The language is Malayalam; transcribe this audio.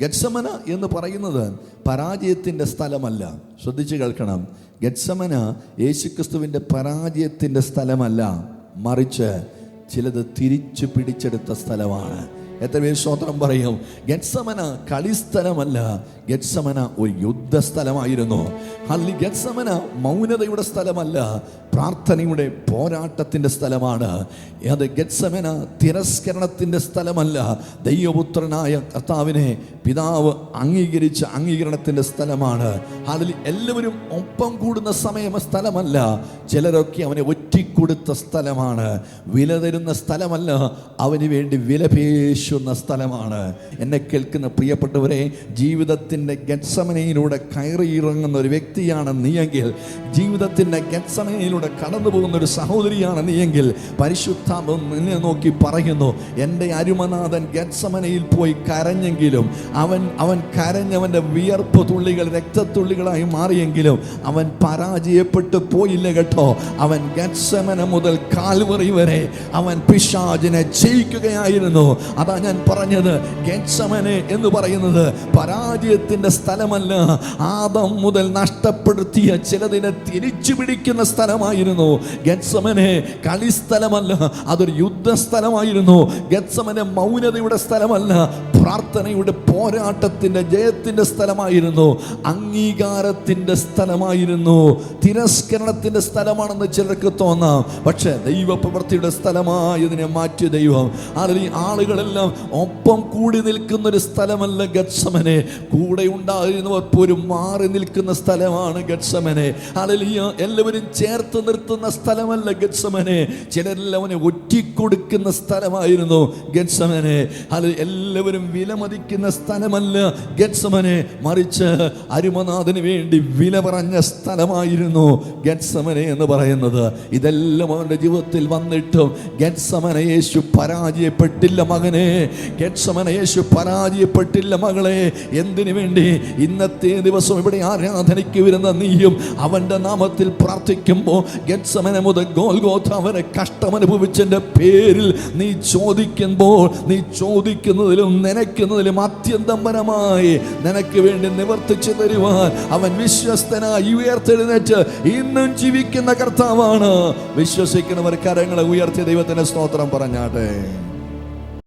ഗത്സമന എന്ന് പറയുന്നത് പരാജയത്തിന്റെ സ്ഥലമല്ല. ശ്രദ്ധിച്ച് കേൾക്കണം. ഗത്സമന യേശുക്രിസ്തുവിന്റെ പരാജയത്തിന്റെ സ്ഥലമല്ല. മറിച്ച് ചിലത് തിരിച്ചു പിടിച്ചെടുത്ത സ്ഥലമാണ്. എത്ര പേര് സ്വതന്ത്രം പറയും? ഗത്സമന കളിസ്ഥലമല്ല. ഗത്സമന ഒരു യുദ്ധസ്ഥലമായിരുന്നു. അല്ലി ഗത്സമന മൗനതയുടെ സ്ഥലമല്ല പ്രാർത്ഥനയുടെ പോരാട്ടത്തിന്റെ സ്ഥലമാണ്. അത് ഗത്സമന തിരസ്കരണത്തിന്റെ സ്ഥലമല്ല. ദൈവപുത്രനായ കർത്താവിനെ പിതാവ് അംഗീകരിച്ച അംഗീകരണത്തിന്റെ സ്ഥലമാണ്. അതിൽ എല്ലാവരും ഒപ്പം കൂടുന്ന സമയം സ്ഥലമല്ല. ചിലരൊക്കെ അവനെ ഒറ്റിക്കൊടുത്ത സ്ഥലമാണ്. വില തരുന്ന സ്ഥലമല്ല. അവന് വേണ്ടി വിലപേശുന്ന സ്ഥലമാണ്. എന്നെ കേൾക്കുന്ന പ്രിയപ്പെട്ടവരെ ജീവിതത്തിന്റെ ഗത്സമനയിലൂടെ കയറിയിറങ്ങുന്ന ഒരു വ്യക്തിയാണ് നീയെങ്കിൽ ജീവിതത്തിന്റെ ഗത്സമനയിലൂടെ കടന്നു പോകുന്ന ഒരു സഹോദരിയാണ് നീയെങ്കിൽ പരിശുദ്ധാമം നിന്നെ നോക്കി പറയുന്നു എന്റെ അരുമനാഥൻ ഗത്സമനയിൽ പോയി കരഞ്ഞെങ്കിലും അവൻ അവൻ കരഞ്ഞവന്റെ വിയർപ്പ് തുള്ളികൾ രക്തത്തുള്ളികളായി മാറിയെങ്കിലും അവൻ പരാജയപ്പെട്ടു പോയില്ല കേട്ടോ. അവൻ ഗത്സമന മുതൽ കാൽവറി വരെ അവൻ പിശാചിനെ ജയിക്കുകയായിരുന്നു. അതാ ഞാൻ പറഞ്ഞത്. ഗെറ്റ്സമനെ എന്ന് പറയുന്നത് പരാജയത്തിന്റെ സ്ഥലമല്ല. ആദം മുതൽ നഷ്ടപ്പെടുത്തിയ ചിലതിനെ തിരിച്ചു പിടിക്കുന്ന സ്ഥലമായിരുന്നു. ഗെറ്റ്സമനെ കളിസ്ഥലമല്ല അതൊരു യുദ്ധസ്ഥലമായിരുന്നു ഗെറ്റ്സമനെ മൗനതയുടെ സ്ഥലമല്ല പ്രാർത്ഥനയുടെ പോരാട്ടത്തിന്റെ ജയത്തിന്റെ സ്ഥലമായിരുന്നു. അംഗീകാരത്തിന്റെ സ്ഥലമായിരുന്നു. തിരസ്കരണത്തിന്റെ സ്ഥലമാണെന്ന് ചിലർക്ക് തോന്നാം. പക്ഷേ ദൈവപ്രവൃത്തിയുടെ സ്ഥലമായതിനെ മാറ്റിയ ദൈവം. അതിൽ ആളുകളെല്ലാം ഒപ്പം കൂടി നിൽക്കുന്ന ഒരു സ്ഥലമല്ല ഗത്സമനെ. കൂടെ ഉണ്ടായിരുന്നവർ പോലും മാറി നിൽക്കുന്ന സ്ഥലമാണ് ഗത്സമനെ. അലലിയ എല്ലാവരും ചേർത്ത് നിർത്തുന്ന സ്ഥലമല്ല ഗത്സമനെ. ചിലരെല്ലാം ഒറ്റിക്കൊടുക്കുന്ന സ്ഥലമായിരുന്നു ഗത്സമനെ. അത് എല്ലാവരും വിലമതിക്കുന്ന സ്ഥലമല്ല ഗത്സമനെ. മറിച്ച് അരുമനാഥന് വേണ്ടി വില പറഞ്ഞ സ്ഥലമായിരുന്നു ഗത്സമനെ എന്ന് പറയുന്നത്. ഇതെല്ലാം അവന്റെ ജീവിതത്തിൽ വന്നിട്ടും ഗത്സമന യേശു പരാജയപ്പെട്ടില്ല മകനെ. ഗത്സമന യേശു പരാജയപ്പെട്ടില്ല മകളെ. എന്തിനു വേണ്ടി? ഇന്നത്തെ ദിവസം ഇവിടെ ആരാധനയ്ക്ക് വരുന്ന നീയും അവന്റെ നാമത്തിൽ പ്രാർത്ഥിക്കുമ്പോൾ ഗെറ്റ്സമന മുതൽ ഗോൽഗോത്ര അവനെ കഷ്ടമനുഭവിച്ചതിന്റെ പേരിൽ നീ ചോദിക്കുമ്പോൾ നീ ചോദിക്കുന്നതിലും നനയ്ക്കുന്നതിലും അത്യന്തംബരമായി നിനക്ക് വേണ്ടി നിവർത്തിച്ചു തരുവാൻ അവൻ വിശ്വസ്തനായി ഉയർത്തെഴുന്നേറ്റ് ഇന്നും ജീവിക്കുന്ന കർത്താവാണ്. വിശ്വസിക്കുന്നവർ കരങ്ങളെ ഉയർത്തി ദൈവത്തിന്റെ സ്തോത്രം പറഞ്ഞാട്ടെ.